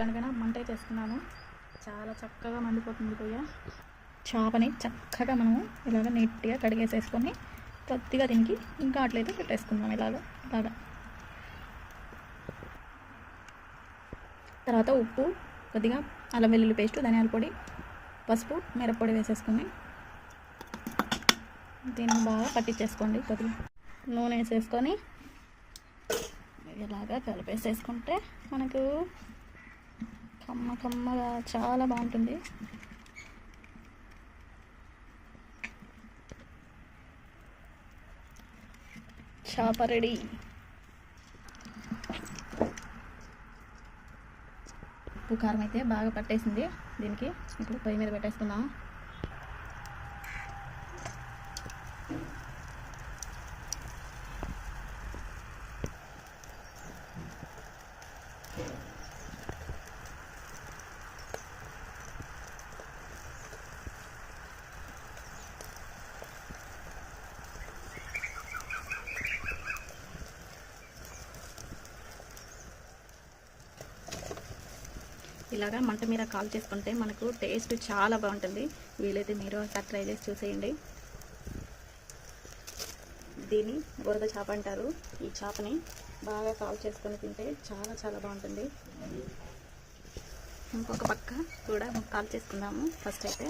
గనగన మంట చేసుకున్నాను. చాలా చక్కగా మండిపోతుంది పొయ్య చేపని చక్కగా మనము ఇలాగ నీట్గా కడిగేసేసుకొని కొద్దిగా దీనికి ఇంకా అట్లయితే పెట్టేసుకుందాం ఇలాగ. బాగా తర్వాత ఉప్పు కొద్దిగా అల్లం వెల్లుల్లి పేస్ట్ ధనియాల పొడి పసుపు మిరప్పొడి వేసేసుకుని దీన్ని బాగా పట్టించేసుకోండి కొద్దిగా. నూనె వేసేసుకొని ఇలాగా కలిపేసేసుకుంటే మనకు కమ్మ కమ్మగా చాలా బాగుంటుంది. చేప రెడీ. ఉప్పు కారం అయితే బాగా పట్టేసింది. దీనికి ఇప్పుడు పొయ్యి మీద పెట్టేసుకుందాం. ఇలాగా మంట మీద కాల్ చేసుకుంటే మనకు టేస్ట్ చాలా బాగుంటుంది. వీలైతే మీరు ఒకసారి ట్రై చేసి చూసేయండి. దీన్ని బురద చేప అంటారు. ఈ చేపని బాగా కాల్ చేసుకొని తింటే చాలా చాలా బాగుంటుంది. ఇంకొక పక్క కూడా కాల్ చేసుకుందాము. ఫస్ట్ అయితే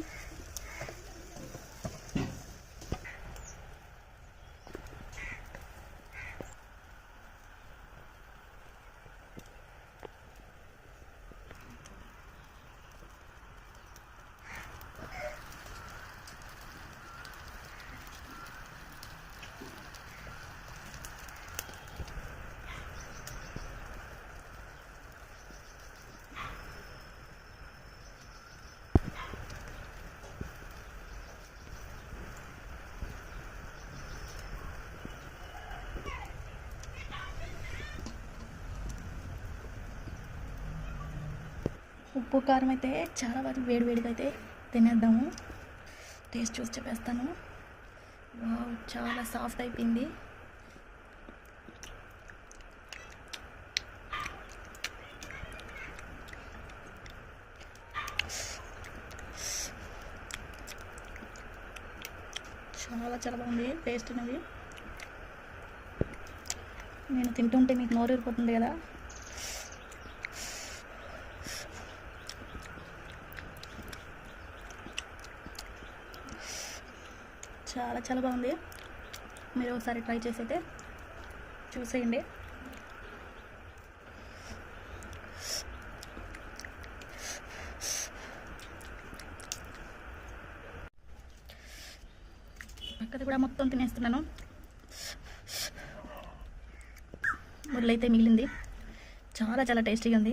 ఉప్పు కారం అయితే చాలా బాగా వేడి వేడిగా అయితే తినేద్దాము. టేస్ట్ చూసి చెప్పేస్తాను. వావ్ చాలా సాఫ్ట్ అయిపోయింది. చాలా చాలా బాగుంది టేస్ట్ అనేది. నేను తింటుంటే మీకు నోరు ఊరిపోతుంది కదా. చాలా చాలా బాగుంది. మీరు ఒకసారి ట్రై చేసి అయితే చూసేయండి. పక్కది కూడా మొత్తం తినేస్తున్నాను. ముళ్ళైతే మిగిలింది. చాలా చాలా టేస్టీగా ఉంది.